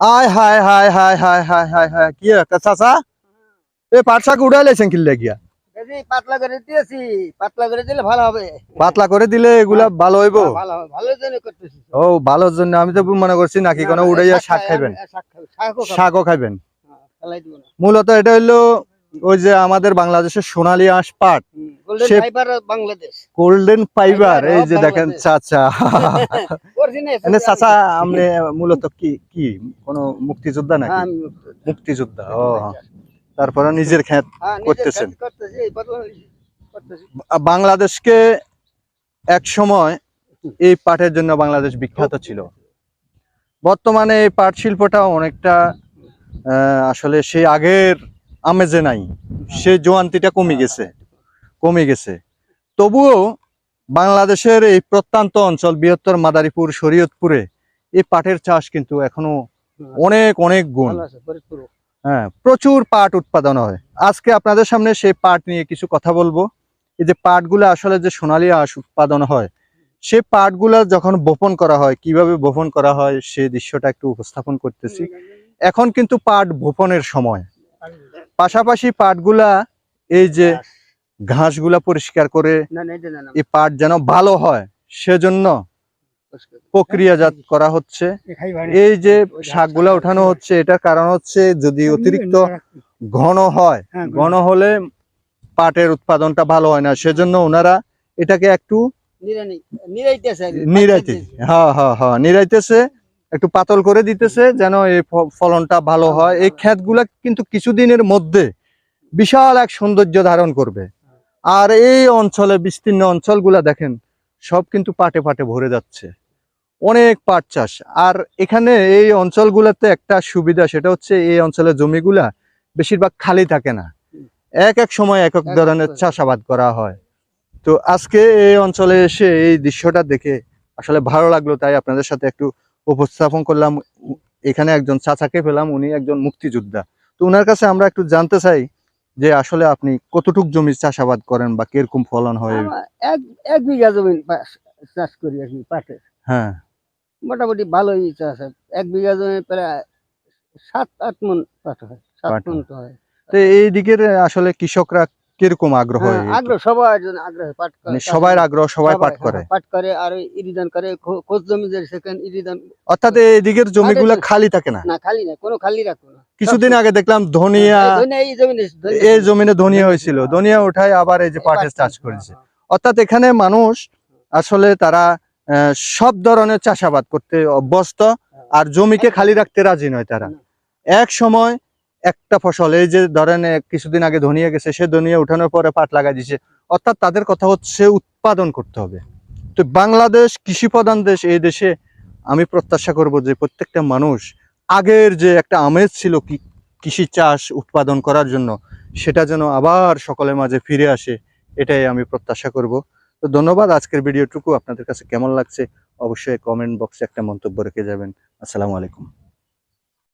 আয় হায় হায় হায় হায় হায় হায় হায় কি চাচা? এ পাট শাক উড়াই লাইছেন কিনলে গিয়া পাতলা করে দিয়েছি পাতলা করে দিলে ভালো হবে। পাতলা করে দিলে এগুলা ভালো হইব? হ্যাঁ, ভালো জন্য করতেছি। ও ভালোর জন্য আমি তো মনে করছি নাকি কোনো উড়াইয়া শাক খাইবেন? শাকও। খাইবেন? হ্যাঁ। মূলত এটা হইল ওই যে আমাদের বাংলাদেশের সোনালী আঁশ পাট বাংলাদেশ গোল্ডেন ফাইবার এই যে দেখেন চাচা। Original। চাচা আপনি মূলত কি কি? কোন মুক্তিযোদ্ধা হ্যাঁ, নাকি মুক্তিযোদ্ধা ও তারপরে নিজের ক্ষেত হ্যাঁ, করতেছেন। বাংলাদেশকে এক সময় এই পাটের জন্য বাংলাদেশ বিখ্যাত ছিল। বর্তমানে এই পাট শিল্পটা অনেকটা আহ, আসলে সেই আগের আমেজে নাই। সেই জোয়ান্তিটা কমে গেছে। কমে গেছে। তবুও বাংলাদেশের এই প্রত্যন্ত অঞ্চল বৃহত্তর মাদারীপুর শরীয়তপুরে এই পাটের চাষ কিন্তু এখনও অনেক অনেক গুণ। হ্যাঁ প্রচুর পাট উৎপাদন হয়। আজকে আপনাদের সামনে সেই পাট নিয়ে কিছু কথা বলব। এই যে পাটগুলো আসলে যে সোনালী আঁশ উৎপাদন হয় সেই পাটগুলো যখন বপন করা হয় কীভাবে বপন করা হয় সে দৃশ্যটা একটু উপস্থাপন করতেছি। এখন কিন্তু পাট বপনের সময়। পাশাপাশি পাটগুলা এই যে ঘাসগুলা পরিষ্কার করে এই পাট যেন ভালো হয় সেজন্য। প্রক্রিয়াজাত করা হচ্ছে। এই যে শাকগুলা উঠানো হচ্ছে এটার কারণ হচ্ছে যদি অতিরিক্ত ঘন হয় হ্যাঁ, ঘন। হলে পাটের উৎপাদনটা ভালো হয় না সেজন্য ওনারা এটাকে একটু নিরাইতে হ্যাঁ হ্যাঁ হ্যাঁ নিরাইতেছে একটু পাতল করে দিতেছে যেন এই ফলনটা ভালো হয়। এই ক্ষেতগুলা কিন্তু কিছুদিনের মধ্যে বিশাল এক সৌন্দর্য ধারণ করবে। আর এই অঞ্চলে বিস্তীর্ণ অঞ্চলগুলা দেখেন সব কিন্তু পাটে পাটে ভরে যাচ্ছে। অনেক পাট চাষ। আর এখানে এই অঞ্চলগুলোতে একটা সুবিধা সেটা হচ্ছে এই অঞ্চলের জমিগুলা বেশিরভাগ খালি থাকে না। এক এক সময় এক এক ধরনের চাষাবাদ করা হয়। তো আজকে এই অঞ্চলে এসে এই দৃশ্যটা দেখে আসলে ভালো লাগল তাই আপনাদের সাথে একটু উপস্থাপন করলাম। এখানে একজন চাচাকে পেলাম উনি একজন মুক্তিযোদ্ধা। তো ওনার কাছে আমরা একটু জানতে চাই যে আসলে আপনি কতটুক জমি চাষাবাদ করেন বা কীরকম ফলন হয়? এক এক বিঘা জমি চাষ করি কি পাটের হ্যাঁ। মোটামুটি ভালোই চাষ হয়। এক বিঘা জমি প্রায় সাত আট মন পাট হয় সাত মন তো হয়। তো এই দিকের আসলে কৃষকরা কীরকম আগ্রহ হ্যাঁ, আগ্রহ সবার জন্য আগ্রহ পাট করে, মানে সবাই আগ্রহ সবাই পাট করে। পাট করে আর ইরিদান করে। খোঁজ জমি যে সেখানে ইরিদান অর্থাৎ এই দিকের জমিগুলা খালি থাকে না? না খালি না কোনো খালি রাখব না। কিছুদিন আগে দেখলাম ধনিয়া এই জমিনে ধনিয়া- হয়েছিল হ্যাঁ। ধনিয়া উঠায় আবার এই যে পাটের চাষ করেছে। অর্থাৎ এখানে মানুষ আসলে তারা সব ধরনের চাষাবাদ করতে অভ্যস্ত আর জমিকে খালি রাখতে রাজি নয় তারা। এক সময় একটা ফসল এই যে ধরেন কিছুদিন আগে ধনিয়া গেছে সে ধনিয়া উঠানোর পরে পাট লাগাই দিছে। অর্থাৎ তাদের কথা হচ্ছে উৎপাদন করতে হবে। তো বাংলাদেশ কৃষি প্রধান দেশ এই দেশে আমি প্রত্যাশা করব যে প্রত্যেকটা মানুষ আগের যে একটা আমেজ ছিল কৃষি চাষ উৎপাদন করার জন্য, সেটা যেন আবার সকলের মাঝে ফিরে আসে, এটাই আমি প্রত্যাশা করব। তো ধন্যবাদ, আজকের ভিডিওটুকু আপনাদের কাছে কেমন লাগছে অবশ্যই কমেন্ট বক্সে একটা মন্তব্য রেখে যাবেন। আসসালামু আলাইকুম।